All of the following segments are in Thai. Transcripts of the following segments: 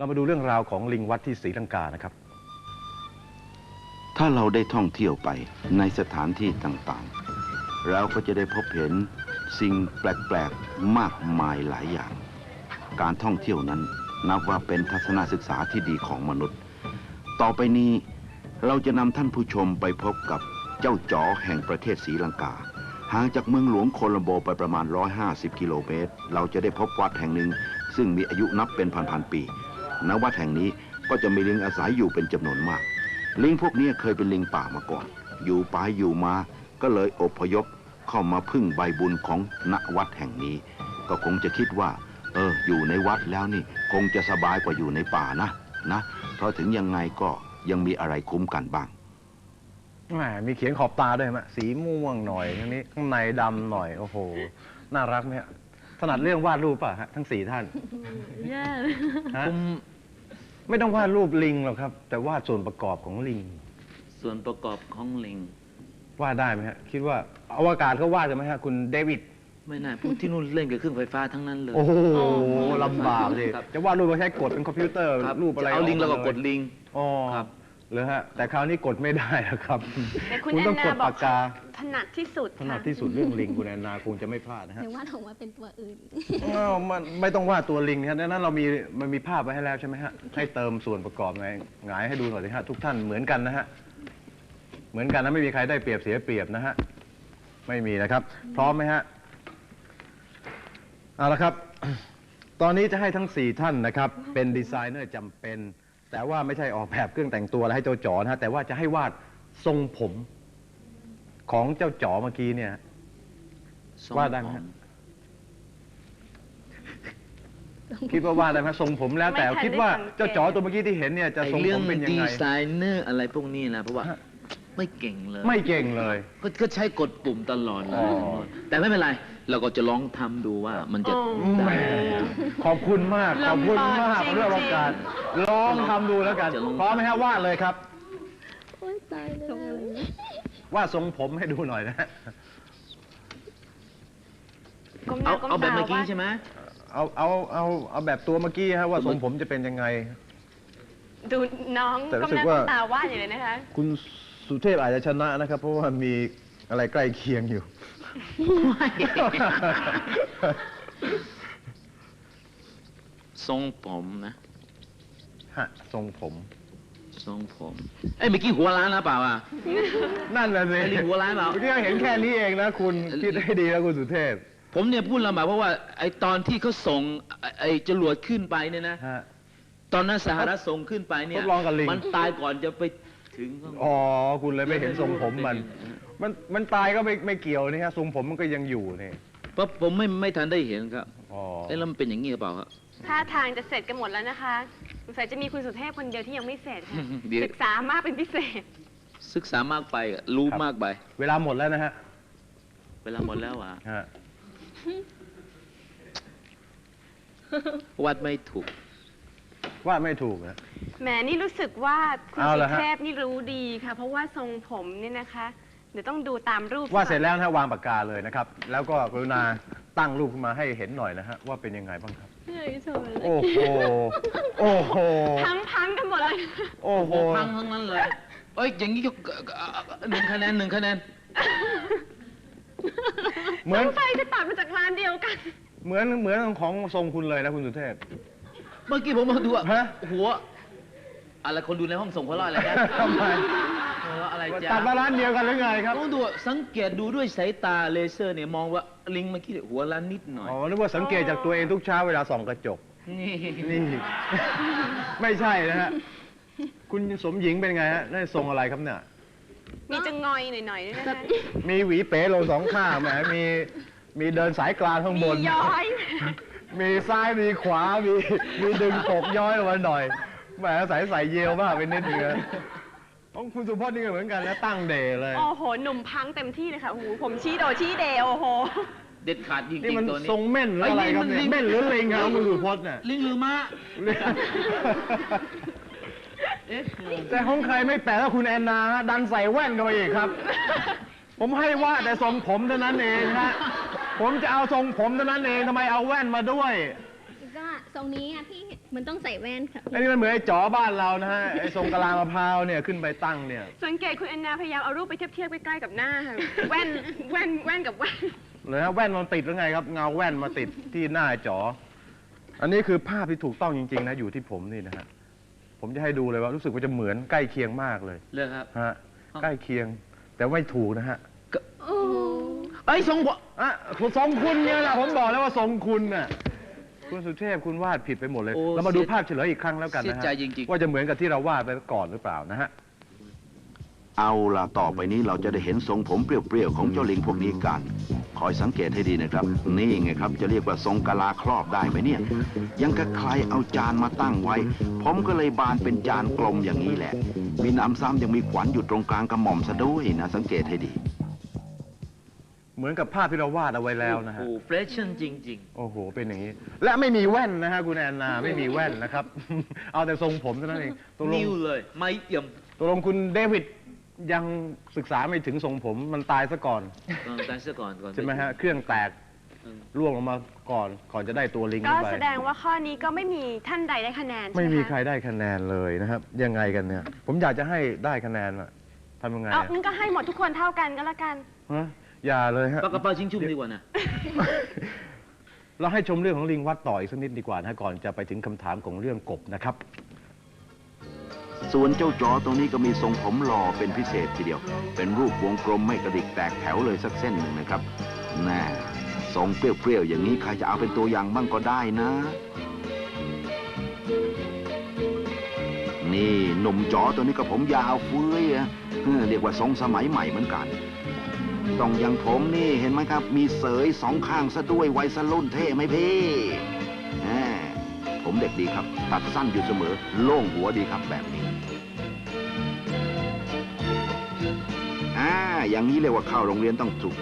เรามาดูเรื่องราวของลิงวัดที่ศรีลังกานะครับ ถ้าเราได้ท่องเที่ยวไปในสถานที่ต่างๆ เราก็จะได้พบเห็นสิ่งแปลกๆ มากมายหลายอย่าง การท่องเที่ยวนั้นนับว่าเป็นทัศนศึกษาที่ดีของมนุษย์ ต่อไปนี้เราจะนำท่านผู้ชมไปพบกับเจ้าจ๋อแห่งประเทศศรีลังกา ห่างจากเมืองหลวงโคลัมโบไปประมาณ 150 กิโลเมตร เราจะได้พบวัดแห่งหนึ่ง ซึ่งมีอายุนับเป็นพันๆปี ณวัดแห่งนี้ก็จะมีลิงอาศัยอยู่เป็นจำนวนมาก ลิงพวกนี้เคยเป็นลิงป่ามาก่อน อยู่ไปอยู่มา ก็เลยอพยพเข้ามาพึ่งใบบุญของณวัดแห่งนี้ ก็คงจะคิดว่า เออ อยู่ในวัดแล้วนี่ คงจะสบายกว่าอยู่ในป่านะนะ เพราะถึงยังไงก็ยังมีอะไรคุ้มกันบ้างแหมมีเขียนขอบตาด้วยไหมสีม่วงหน่อยทั้งนี้ข้างในดำหน่อยโอ้โหน่ารักไหมฮะถนัดเรื่องวาดรูปป่ะฮะทั้งสี่ท่านแย่ฮะผม ไม่ต้องวาดรูปลิงหรอกครับ แต่วาดส่วนประกอบของลิง ส่วนประกอบของลิง วาดได้ไหมฮะ คิดว่าอวกาศเขาวาดกันไหมฮะ คุณเดวิด ไม่น่าพูดที่นู่นเล่นกับเครื่องไฟฟ้าทั้งนั้นเลย โอ้โหลำบากเลยครับ จะวาดรูปก็ใช้กดเป็นคอมพิวเตอร์ ครับรูปอะไรจะเอาลิงมแล้วก็ยกดลิง อ๋อ ครับ เหรอฮะแต่คราวนี้กดไม่ได้แล้วครับ แต่คุณคุณแอต้อนงกนาดบอปากกกาถนัดที่สุดถนัดค่ะที่สุดเรื่องลิงคุณแอนนาคงจะไม่พลาดนะฮะ หรือว่าออกมาเป็นตัวอื่น อ้าวมันไม่ต้องวาดตัวลิงครับดังนั้นเรามีมันมีภาพไว้ให้แล้วใช่ไหมฮะ ให้เติมส่วนประกอบไงหงายให้ดูหน่อยสิฮะทุกท่านเหมือนกันนะฮะ เหมือนกันนะไม่มีใครได้เปรียบเสียเปรียบนะฮะ ไม่มีนะครับ พร้อมไหมฮะ เอาละครับ ตอนนี้จะให้ทั้งสี่ท่านนะครับ เป็นดีไซเนอร์จำเป็น แต่ว่าไม่ใช่ออกแบบเครื่องแต่งตัวแล้วให้เจ้าจ๋อนะฮะแต่ว่าจะให้วาดทรงผมของเจ้าจ๋อเมื่อกี้เนี่ยว่าได้ไหมฮะคิดว่าวาดได้ไหมทรงผมแล้ว แต่ไม่ทันคิดว่าได้สังเกต เจ้าจ๋อตัวเมื่อกี้ที่เห็นเนี่ยจะไอ้ทรงเรื่ผองมเป็นยังดีไง ไซเนอร์อะไรพวกนี้นะเพราะว่าฮะไม่เก่งเลย ไม่เก่งเลย ก็ก็ใช้กดปุ่มตลอดเลอ๋ยอแต่ไม่เป็นไร เราก็จะลองทำดูว่ามันจะอ๋อแหมได้ ขอบคุณมาก ขอบคุณมากลำบากจริงๆเรื่องโอกาสลองทำดูแล้วกัน จะลอง พร้อมไหมฮะวาดเลยครับ โอ้ยตายเลยวาดทรงผมให้ดูหน่อยนะฮะก้มหเอาน้าก้มเอาแบบตาเมื่อกี้ว่า ใช่ไหม เอาเอาเอาเอาแบบตัวเมื่อกี้ฮะว่าทรงผมจะเป็นยังไง ดูน้องแต่รู้ก้มสึหกน้าว่า ก้มตาวาดอยู่เลยนะคะ คุณสุเทพอาจจะชนะนะครับ เพราะว่ามีอะไรใกล้เคียงอยู่ ทรงผมนะฮะทรงผม ทรงผม เอ้ยเมื่อกี้หัวล้านนะเปล่าอะ นั่นแหละสิไอ้ลิงหัวร้ายเปล่า เมื่อกี้เห็นแค่นี้เองนะคุณคิดให้ดีนะคุณสุเทพ ผมเนี่ยพูดลำบากเพราะว่า ไอ้ตอนที่เขาส่งไอ้ไอ้จรวดขึ้นไปเนี่ยนะ ฮะ ตอนนั้นสหรัฐส่งขึ้นไปเนี่ย ทดลองกับลิง มันตายก่อนจะไปถึงข้างบน อ๋อ คุณเลยไม่เห็นทรงผมมันไม่เห็นมันมันตายก็ไม่ไม่เกี่ยวนี่ฮะทรงผมมันก็ยังอยู่นี่เพราะผมไม่ไม่ทันได้เห็นครับอ๋อเอ้แล้วมันเป็นอย่างนี้หรือเปล่าครับ ท่าทางจะเสร็จกันหมดแล้วนะคะสงสัยจะมีคุณสุเทพคนเดียวที่ยังไม่เสร็จค่ะเดี๋ยว ศึกษามากเป็นพิเศษ ศึกษามากไปอะรู้มากไป เวลาหมดแล้วนะฮะเวลาหมดแล้วอะฮะวัดไม่ถูก ว่าไม่ถูกนะ แหมนี่รู้สึกว่าคุณเอาสุละฮะ เทพนี่รู้ดีค่ะ เพราะว่าทรงผมเนี่ยนะคะ เดี๋ยวต้องดูตามรูปว่าเสร็จก่อนแล้วนะฮะวางปากกาเลยนะครับ แล้วก็กรุณาตั้งรูปขึ้นมาให้เห็นหน่อยนะฮะว่าเป็นยังไงบ้างครับเฮ้ยโชว์เลยโอ้โห โอ้โห พังพังกันหมดเลยโอ้โห พังทั้งนั้นเลย เอ้ย อย่างนี้ก็หนึ่งคะแนนหนึ่งคะแนน เหมือนสงสัยจะตัดมาจากร้านเดียวกัน เหมือนเหมือนของทรงคุณเลยนะคุณสุเทพ เมื่อกี้ผมมาดูอะฮะ หัว อะไรคนดูในห้องส่งหัวเราะอะไรกันทำไมหัวเราะอะไรตัดจ๊ะมาร้านเดียวกันหรือไงครับต้องดูอะสังเกตดูด้วยสายตาเลเซอร์เนี่ยมองว่าลิงเมื่อกี้เนี่ยหัวล้านนิดหน่อย อ๋อนึกว่าสังเกตจากตัวเองทุกเช้าเวลาส่องกระจก นี่นี่ ไม่ใช่นะฮะ คุณสมหญิงเป็นไงฮะนั่นทรงอะไรครับเนี่ย มีจะงอยหน่อยๆด้วยนะคะมีหวีเป๋ลงสองข้างแหมมีมีเดินสายกลางข้างบมีน ย้อย มีซ้ายมีขวา มีมีดึงตกย้อยลงมาหน่อย แหมใส่ใส่เยลมากไปนิดนึงนะของคุณสุพจน์นี่ก็เหมือนกันนะตั้งเดย์เลย โอ้โห หนุ่มพังเต็มที่เลยค่ะโอ้โหผมชี้โดชี้เดโอ้โห เด็ดขาดจริงนี่มันๆตัวนี้ ทรงเม่นหรืออะไรครับเนี่ยไอ้นี่มันลิงเม่นหรือลิงครับคุณสุพจน์เนี่ย ลิงหรือม้าเอ๊ะแต่ของใครไม่แปลกถ้าคุณแอนนาฮะดันใส่แว่นเข้าไปอีกครับ ผมให้ว่าแต่ทรงผมเท่านั้นเองฮะผมจะเอาทรงผมเท่านั้นเองทำไมเอาแว่นมาด้วยก็ ทรงรงนี้อะพี่มันต้องใส่แว่นค่ะอันนี้มันเหมือนไอ้จ๋อบ้านเรานะฮะ ไอ้ทรงกะลามะพร้าวเนี่ยขึ้นไปตั้งเนี่ย สังเกตคุณแอนนาพยายามเอารูปไปเทียบเทียบๆใกล้ๆกับหน้าค่ะแว่นแว่นแว่นกับแว่นเลยฮะแว่นมันติดหรือไงครับ เงาแว่นมาติดที่หน้าไอ้จ๋อ อันนี้คือภาพที่ถูกต้องจริงๆนะอยู่ที่ผมนี่นะฮะ ผมจะให้ดูเลยว่ารู้สึกว่าจะเหมือนใกล้เคียงมากเลยเลยครับ ฮะ ใกล้เคียง แต่ไม่ถูกนะฮะ โอ้โหไอ้ยทรงผมอะทรงคุณเนี่ยแหละผมบอกแล้วว่าทรงคุณน่ะ คุณสุเทพคุณวาดผิดไปหมดเลย โอ้เรามาดูเสียภาพเฉลยอีกครั้งแล้วกันเสียนะฮะใจจริงๆ ว่าจะเหมือนกับที่เราวาดไปก่อนหรือเปล่านะฮะ เอาล่ะต่อไปนี้เราจะได้เห็นทรงผมเปรี้ยวๆของเจ้าลิงพวกนี้กัน คอยสังเกตให้ดีนะครับ นี่ไงครับ จะเรียกว่าทรงกะลาครอบได้ไหมเนี่ย ยังกับใครเอาจานมาตั้งไว้ ผมก็เลยบานเป็นจานกลมอย่างนี้แหละ มีน้ำซ้ำยังมีขวัญอยู่ตรงกลางกระหม่อมซะด้วยนะ สังเกตให้ดี เหมือนกับภาพที่เราวาดเอาไว้แล้วนะฮะ โอ้โหเฟรชชั่นจริง โอ้โห เป็นอย่างนี้ และไม่มีแว่นนะฮะคุณแอนนา ไม่มีแว่นนะครับ เอาแต่ทรงผมเท่านั้นเองตกลงๆนิวเลย ไม่เอี่ยมตกลงคุณเดวิดยังศึกษาไม่ถึงทรงผมมันตายซะก่อน เออแต่เสียก่อนก่อนใช่ไหมฮะ เครื่องแตกเออร่วงลงมาก่อนก่อนจะได้ตัวลิงก็ขึ้นไป แสดงว่าข้อนี้ก็ไม่มีท่านใดได้คะแนนใช่ไม่ไหมมีคะใครได้คะแนนเลยนะครับ ยังไงกันเนี่ย ผมอยากจะให้ได้คะแนนอะทำยังไงเอาอะงั้นก็ให้หมดทุกคนเท่ากันก็แล้วกัน ฮะ อย่าเลยฮะปากกระเป๋าชิงชุ่มดีกว่านะ เราให้ชมเรื่องของลิงวัดต่ออีกสักนิดดีกว่านะก่อนจะไปถึงคำถามของเรื่องกบนะครับ ส่วนเจ้าจอตรงนี้ก็มีทรงผมหล่อเป็นพิเศษทีเดียว เป็นรูปวงกลมไม่กระดิกแตกแถวเลยสักเส้นหนึ่งนะครับแน่ทรงเปรี้ยวๆอย่างนี้ใครจะเอาเป็นตัวอย่างบ้างก็ได้นะ นี่หนุ่มจอตัวนี้ก็ผมยาวเฟ้ยอะเออเรียกว่าทรงสมัยใหม่เหมือนกัน ต้องอย่างผมนี่เห็นไหมครับ มีเสยสองข้างซะด้วยวัยสรุ่นเท่ไหมพี่ผมเด็กดีครับ ตัดสั้นอยู่เสมอ โล่งหัวดีครับแบบนี้อ่าอย่างนี้เรียกว่าเข้าโรงเรียนต้องถูก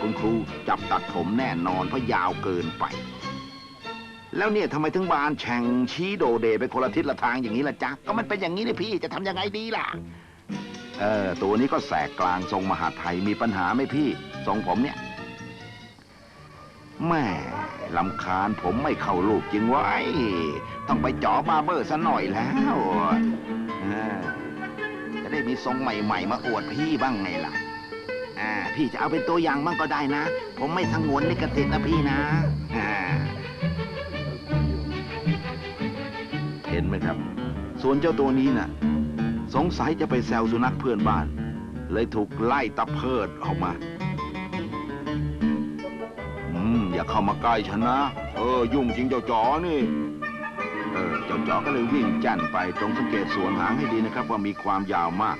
คุณครูจับตัดผมแน่นอนเพราะยาวเกินไป แล้วเนี่ยทำไมถึงบานแฉ่งชี้โดเดไปคนละทิศละทางอย่างนี้ล่ะจ๊ะก็มันเป็นอย่างนี้เลยพี่จะทำยังไงดีล่ะ เออตัวนี้ก็แสกกลางทรงมหาไทยมีปัญหาไหมพี่ ทรงผมเนี่ยแม่ลำคาญผมไม่เข้ารูปจริงไว้ ต้องไปจ่อบาร์เบอร์ซะหน่อยแล้วออจะได้มีทรงใหม่ๆ มาอวดพี่บ้างไงล่ะอพี่จะเอาเป็นตัวอย่างบ้างก็ได้นะ ผมไม่ทั้งวนลิขสิทธิ์นะพี่นะเห็นไหมครับ ส่วนเจ้าตัวนี้น่ะ สงสัยจะไปแซวสุนัขเพื่อนบ้าน เลยถูกไล่ตะเพิดออกมา อืม อย่าเข้ามาใกล้ฉันนะ เออ ยุ่งจริงเจ้าจ๋อนี่ เออ เจ้าจ๋อก็เลยวิ่งจั่นไปตรงสังเกตส่วนหางให้ดีนะครับ ว่ามีความยาวมาก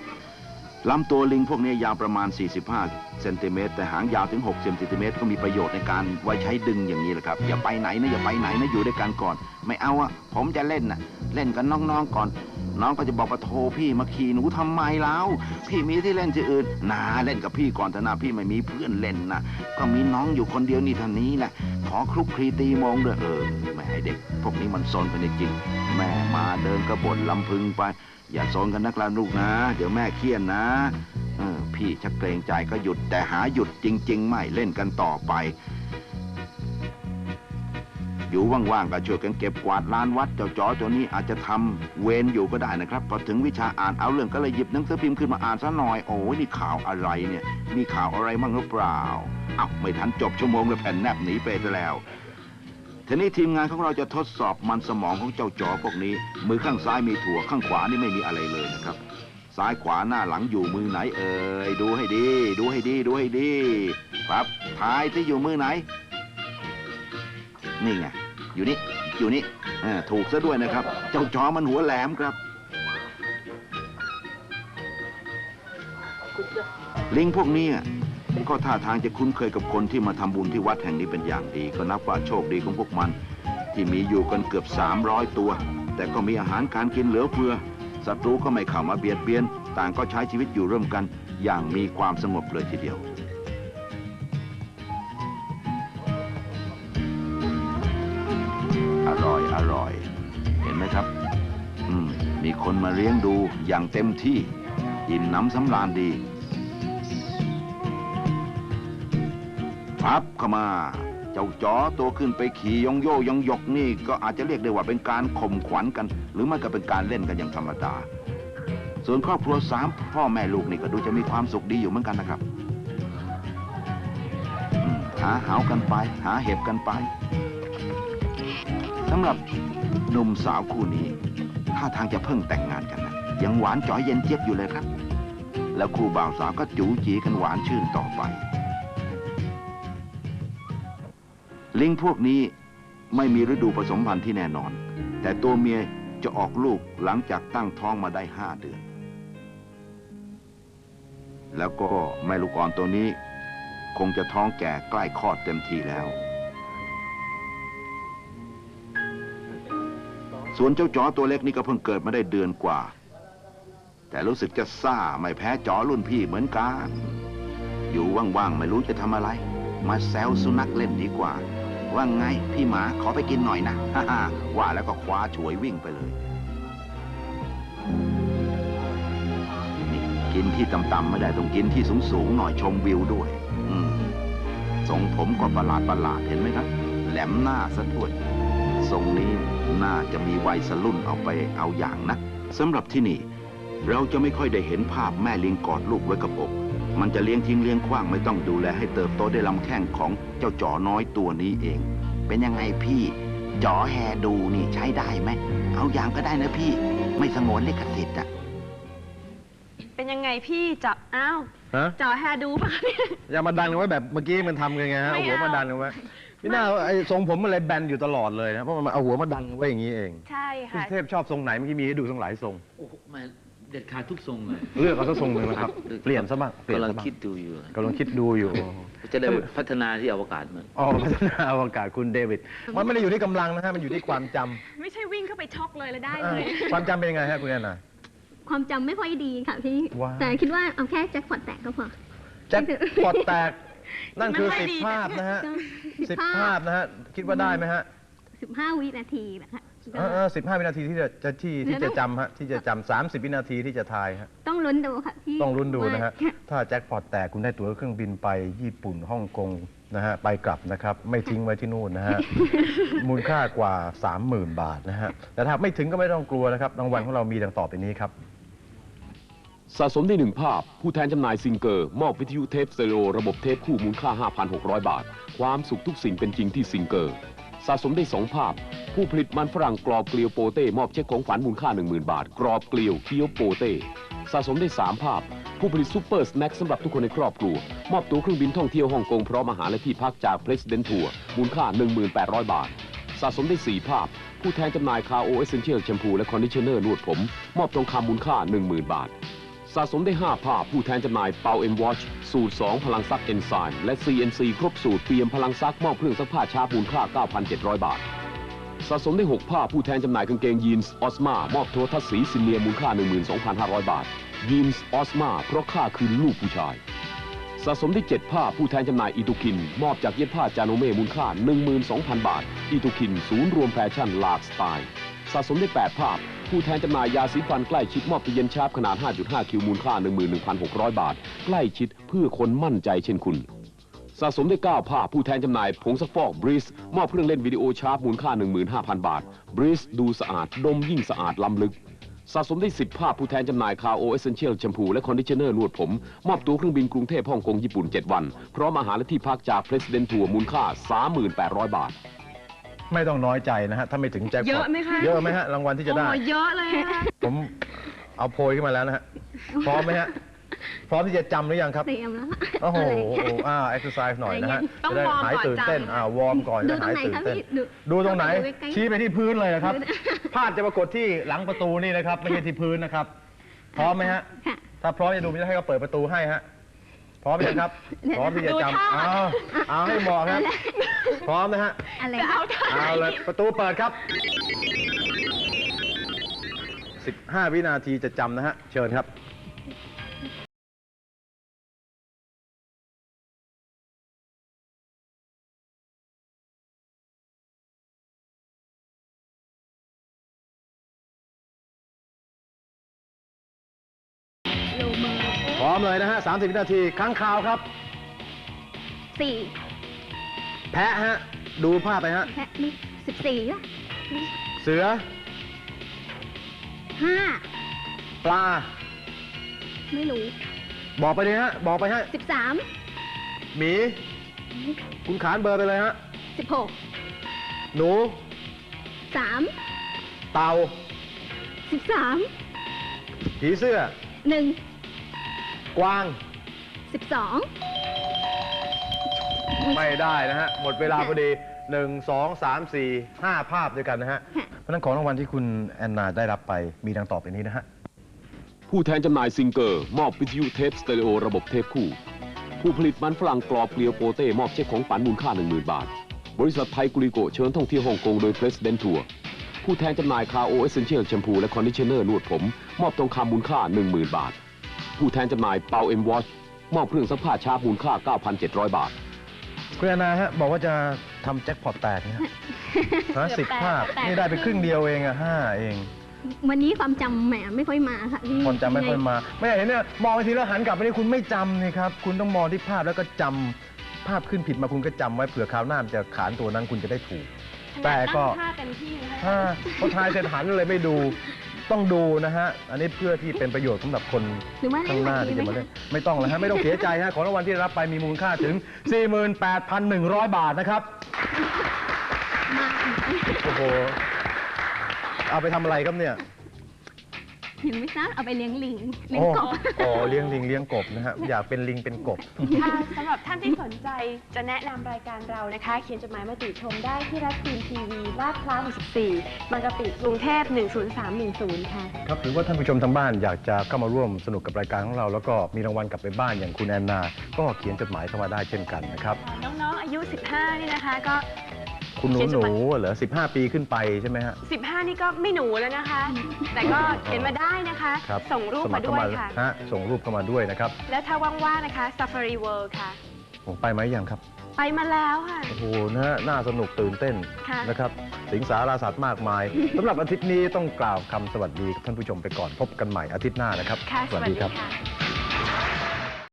ลำตัวลิงพวกนี้ยาวประมาณ 45เซนติเมตรแต่หางยาวถึง6เซนติเมตรก็มีประโยชน์ในการไว้ใช้ดึงอย่างนี้แหละครับอย่าไปไหนนะอย่าไปไหนนะอยู่ด้วยกันก่อน ไม่เอาอะผมจะเล่นน่ะเล่นกับน้องๆก่อน น้องก็จะบอกว่าโทรพี่มาขี่หนูทำไมแล้วพี่มีที่เล่นที่อื่นนาเล่นกับพี่ก่อนแต่นาพี่ไม่มีเพื่อนเล่นนะก็มีน้องอยู่คนเดียวนี่เท่านี้แหละขอคลุกคลีตีมองด้วยเออแม่ไอเด็ก พวกนี้มันซนไปจริงแม่มาเดินกระบดลำพึงไป อย่าซนกันนักลาลูกนะ เดี๋ยวแม่เครียดนะ พี่ชักเกรงใจก็หยุดแต่หาหยุดจริง ๆ ไม่เล่นกันต่อไป อยู่ว่างๆก็ช่วยกันเก็บกวาดลานวัดเจ้าจ๋อตัวนี้อาจจะทำเวรอยู่ก็ได้นะครับพอถึงวิชาอ่านเอาเรื่องก็เลยหยิบหนังสือพิมพ์ขึ้นมาอ่านซะหน่อยโอ้ยนี่ข่าวอะไรเนี่ย มีข่าวอะไรมั่งหรือเปล่าเอ้าไม่ทันจบชั่วโมงเลยแผ่นแนบหนีไปซะแล้วทีนี้ทีมงานของเราจะทดสอบมันสมองของเจ้าจอพวกนี้ มือข้างซ้ายมีถั่วข้างขวานี่ไม่มีอะไรเลยนะครับ ซ้ายขวาหน้าหลังอยู่มือไหนเอ่ยดูให้ดี ดูให้ดีดูให้ดีครับทายที่อยู่มือไหน นี่ไงอยู่นี่อยู่นี่ถูกซะด้วยนะครับ เจ้าจอมันหัวแหลมครับ ลิงพวกนี้ก็ท่าทางจะคุ้นเคยกับคนที่มาทำบุญที่วัดแห่งนี้เป็นอย่างดี ก็นับว่าโชคดีของพวกมัน ที่มีอยู่กันเกือบ 300 ตัว แต่ก็มีอาหารการกินเหลือเฟือ ศัตรูก็ไม่เข้ามาเบียดเบียน ต่างก็ใช้ชีวิตอยู่ร่วมกัน อย่างมีความสงบเลยทีเดียวอร่อยอร่อย เห็นไหมครับ อืม มีคนมาเลี้ยงดูอย่างเต็มที่ อิ่มน้ำสำราญดีพับเข้ามา เจ้าจ๋อตัวขึ้นไปขี่ยองโยยองยกนี่ก็อาจจะเรียกได้ว่าเป็นการข่มขวัญกัน หรือไม่ก็เป็นการเล่นกันอย่างธรรมดา ส่วนครอบครัวสามพ่อแม่ลูกนี่ก็ดูจะมีความสุขดีอยู่เหมือนกันนะครับหาหาวกันไป หาเห็บกันไปสำหรับหนุ่มสาวคู่นี้ท่าทางจะเพิ่งแต่งงานกันนะยังหวานจ่อยเย็นเจี๊ยบอยู่เลยครับ แล้วคู่บ่าวสาวก็จู๋จีกันหวานชื่นต่อไป ลิงพวกนี้ไม่มีฤดูผสมพันธุ์ที่แน่นอน แต่ตัวเมียจะออกลูกหลังจากตั้งท้องมาได้ห้าเดือน แล้วก็แม่ลูกอ่อนตัวนี้ คงจะท้องแก่ใกล้คลอดเต็มทีแล้ว ส่วนเจ้าจอตัวเล็กนี่ก็เพิ่งเกิดมาได้เดือนกว่า แต่รู้สึกจะซ่าไม่แพ้จอรุ่นพี่เหมือนกัน อยู่ว่างๆไม่รู้จะทำอะไร มาแซวสุนัขเล่นดีกว่า ว่าไงพี่หมาขอไปกินหน่อยนะฮ่าฮ่าว่าแล้วก็คว้าฉวยวิ่งไปเลย นี่กินที่ต่ำๆไม่ได้ต้องกินที่สูงๆหน่อยชมวิวด้วย อืมทรงผมก็ประหลาดประหลาดเห็นไหมครับ แหลมหน้าซะด้วยทรงนี้น่าจะมีวัยสรุ่นเอาไปเอาอย่างนะสำหรับที่นี่ เราจะไม่ค่อยได้เห็นภาพแม่ลิงกอดลูกไว้กับอก มันจะเลี้ยงทิ้งเลี้ยงขว้างไม่ต้องดูแลให้เติบโตได้ลำแข้งของเจ้าจ๋อน้อยตัวนี้เอง เป็นยังไงพี่จ๋อแฮดูนี่ใช้ได้ไหม เอาอย่างก็ได้นะพี่ ไม่สงวนลิขสิทธิ์อะเป็นยังไงพี่จะอ้าวฮะจอแฮดูปะคะเนี่ย อย่ามาดันกันไว้แบบเมื่อกี้มันทำกันไงฮะไม่เอาหัวเอามาดันกันไว้พี่หน้าไอ้ทรงผมมันเลยแบนอยู่ตลอดเลยนะเพราะมันเอาหัวมาดันกันไว้อย่างนี้เองใช่คุณค่ะ เทพชอบทรงไหนเมื่อกี้มีให้ดูทั้งหลายทรง โอ้โหแม่ เด็ดขาดทุกทรงเลยเลือกเอาสักทรงหนึ่งนะครับ เปลี่ยนซะบ้างเปลี่ยนกำลังซะบ้างคิดดูอยู่กำลังคิดดูอยู่ จะได้พัฒนาที่อวกาศมันอ๋อพัฒนาอวกาศคุณเดวิด มันไม่ได้อยู่ที่กำลังนะฮะ มันอยู่ที่ความจำไม่ใช่วิ่งเข้าไปช็อกเลยแล้วได้อ่าเลย ความจำเป็นยังไงฮะคุณแอนนา ความจำไม่ค่อยดีค่ะพี่ ว้าว แต่คิดว่าเอาแค่แจ็คพอตแตกก็พอ แจ็คพอตแตก นั่นคือมันไม่สิบดีภาพนะฮะสิสิบบภาพภาพนะฮะ คิดว่าได้ไหมฮะสิบห้าวินาทีนะคะ สิบห้าวินาทีที่จะจะที่ที่จะจำฮะที่จะจำสามสิบวินาทีที่จะทายฮะต้องลุ้นดูค่ะพี่ต้องลุ้นดูนะฮะว่าถ้าแจ็คพอตแตกคุณได้ตั๋วเครื่องบินไปญี่ปุ่นฮ่องกงนะฮะไปกลับนะครับไม่ทิ้งไว้ที่นู่นนะฮะ มูลค่ากว่า 30,000 บาทนะฮะแต่ถ้าไม่ถึงก็ไม่ต้องกลัวนะครับรางวัลของเรามีดังต่อไปนี้ครับ สะสมได้หนึ่งภาพ ผู้แทนจำหน่ายซิงเกอร์ มอบวิทยุเทปสเตอริโอระบบเทปคู่มูลค่า 5,600 บาท ความสุขทุกสิ่งเป็นจริงที่ซิงเกอร์ สะสมได้ 2 ภาพ ผู้ผลิตมันฝรั่งกรอบเกลียวโปเต้มอบเช็คของขวัญมูลค่า 10,000 บาท กรอบเกลียวเคี้ยวโปเต้สะสมได้ 3 ภาพ ผู้ผลิตซูเปอร์สแน็คสำหรับทุกคนในครอบครัว มอบตั๋วเครื่องบินท่องเที่ยวฮ่องกงพร้อมอาหารและที่พักจาก President Tour มูลค่า 1,800 บาท สะสมได้ 4 ภาพ ผู้แทนจำหน่ายคาโอเอเซนเชียลแชมพูและคอนดิชเนอร์นวดผม มอบทองคำมูลค่า 10,000 บาท สะสมได้ 5 ภาพผู้แทนจำหน่ายเปาเอ็มวอชสูตร 2 พลังซักเอนไซม์และ CNC ครบสูตรเตรียมพลังซักมอบเครื่องซักผ้าชาร์ปมูลค่า 9,700 บาท สะสมได้ 6 ภาพผู้แทนจำหน่ายกางเกงยีนส์ออสมามอบโทรทัศน์สีซินเนียมูลค่า 12,500 บาทยีนส์ออสมาเพราะค่าคือลูกผู้ชาย สะสมได้7ภาพผู้แทนจำหน่ายอีตูคิน มอบจากเย็บผ้าจานโนเมมูลค่า 12,000 บาทอีตูคิน ศูนย์รวมแฟชั่นหลากสไตล์ สะสมได้ 8 ภาพ ผู้แทนจำหน่ายยาสีฟันใกล้ชิดมอบตู้เย็นชาร์ปขนาด 5.5 คิวมูลค่า 11,600 บาท ใกล้ชิดเพื่อคนมั่นใจเช่นคุณสะสมได้ 9 ภาพ ผู้แทนจำหน่ายผงซักฟอกบริสมอบเครื่องเล่นวิดีโอชาร์ปมูลค่า 15,000 บาทบริสดูสะอาด ดมยิ่งสะอาดล้ำลึก สะสมได้ 10 ภาพ ผู้แทนจำหน่ายคาโอเอเซนเชียลแชมพูและคอนดิชเนอร์นวดผม มอบตั๋วเครื่องบินกรุงเทพฮ่องกงญี่ปุ่น 7 วัน พร้อมอาหารและที่พักจาก President Tour มูลค่า 38,000 บาท ไม่ต้องน้อยใจนะฮะ ถ้าไม่ถึงแจ็คพอตเยอะไหมคะ เยอะไหมฮะ รางวัลที่จะได้ โอ้เยอะเลยอะผมเอาโพยขึ้นมาแล้วนะฮะ พร้อมไหมฮะ พร้อมที่จะจำหรือยังครับ เตรียมแล้วค่ะโอ้โหอะไรอย่างเงี้ยอ่าเอ็กซ์ไซส์หน่อยนะฮะต้องจะได้วอร์มหายก่อนตื่นเต้น จำ อ่าวอร์มก่อนดูจะตรหางยไหนตื่นคะเต้น พี่ดูดูตรงไหนเข้าไปดูใกล้ๆ ชี้ไปที่พื้นเลยนะครับดูนะภาพจะปรากฏที่หลังประตูนี่นะครับ ไม่ใช่ที่พื้นนะครับ พร้อมไหมฮะ ค่ะ ถ้าพร้อมจะดูไม่ได้ให้เขาเปิดประตูให้ฮะ พร้อมยังครับ พร้อมที่จะดูท่าจำเอาเอาให้เหมาะครับ พร้อมนะฮะ อะไรจะนะเอาท่าเอาเลยประตูเปิดครับ 15 วินาทีจะจำนะฮะ เชิญครับ อมเลยนะฮะ30วินาทีครั้งข่าวครับ สี่แพะฮะ ดูภาพไปฮะ แพะนี่สิบสี่ละเสือ ห้าปลา ไม่รู้ บอกไปเลยฮะ บอกไปฮะสิบสามหมี คุณขานเบอร์ไปเลยฮะสิบหกหนูสามเต่าสิบสามผีเสื้อหนึ่ง กวางสิบสองไม่ได้นะฮะ หมดเวลาพอดีหนึ่งสองสามสี่ห้าภาพด้วยกันนะฮะ เพราะฉะนั้นของรางวัลที่คุณแอนนาได้รับไปมีดังต่อไปนี้นะฮะ ผู้แทนจำหน่ายซิงเกอร์ มอบวิทยุเทปสเตอริโอระบบเทปคู่ ผู้ผลิตมันฝรั่งกรอบเกลียวโปเต้ มอบเช็คของปันมูลค่า 10,000 บาท บริษัทไทยกุริโกเชิญท่องเที่ยวฮ่องกงโดย President Tour ผู้แทนจำหน่ายคาโอเอเซนเชียลแชมพูและคอนดิชเนอร์นวดผม มอบทองคำมูลค่า 10,000 บาท ผู้แทนจำหน่ายเปาเอ็มวอชมอบเครื่องซักผ้าชาร์ปมูลค่า 9,700 บาท คุณแอนนาฮะบอกว่าจะทำแจ็คพอตแตกนะฮะฮะเกืสิอบบแตกภาพแตกนี่ได้ไปครึ่งเดียวเองอะห้าเองวันนี้ความจำแหมไม่ค่อยมาค่ะพี่คนจำไม่ค่อยมา ไม่เห็นเนี่ยมองไปทีแล้วหันกลับไปนี่คุณไม่จำนี่ครับ คุณต้องมองที่ภาพแล้วก็จำภาพขึ้นผิดมาคุณก็จำไว้เผื่อคราวหน้ามันจะขานตัวนั้นคุณจะได้ถูก แต่ก็ ตั้งท่าเต็มที่นะคะถ้าพอทายเสร็จหันเลยไม่ดู ต้องดูนะฮะ อันนี้เพื่อที่เป็นประโยชน์สำหรับคนหรือว่าข้างหน้าที่จะมาเล่นไม่ต้องแล้วฮะ ไม่ต้องเสียใจฮะ ของรางวัลที่ได้รับไปมีมูลค่าถึง 48,100 บาทนะครับมาโอ้โห เอาไปทำอะไรครับเนี่ย ยังไม่ทราบเอาไปเลี้ยงลิงเลี้ยโอ้งกบโอ้เลี้ยงลิงเลี้ยงกบนะฮะอยากเป็นลิงเป็นกบ ค่ะสำหรับท่านที่สนใจจะแนะนำรายการเรานะคะ เขียนจดหมายมาติชมได้ที่รัฐทีมทีวีลาดพร้าว64บางกะปิกรุงเทพ10310 ค่ะ ครับหรือว่าท่านผู้ชมทางบ้านอยากจะเข้ามาร่วมสนุกกับรายการของเรา แล้วก็มีรางวัลกลับไปบ้านอย่างคุณแอนนา ก็เขียนจดหมายเข้ามาได้เช่นกันนะครับ น้องๆ อายุ 15 นี่นะคะ ก็ คุณหนูเขียนหจดหนูมายเหรอ15ปีขึ้นไปใช่ไหมฮะ15นี่ก็ไม่หนูแล้วนะคะ แต่ก็เขียนมาได้นะคะ ครับส่งรูปสมาครด้วยเข้ค่ะ ฮะส่งรูปเข้ามาด้วยนะครับแล้วถ้าว่างๆนะคะ Safari World ค่ะ ผมไปไหมยังครับ ไปมาแล้วค่ะ โอ้โหนะฮะน่าสนุกตื่นเต้นค่ะ นะครับ สิงสาราสัตว์มากมาย สำหรับอาทิตย์นี้ต้องกล่าวคำสวัสดีกับท่านผู้ชมไปก่อนพบกันใหม่อาทิตย์หน้านะครับ ค่ะ สวัสดีครับค่ะ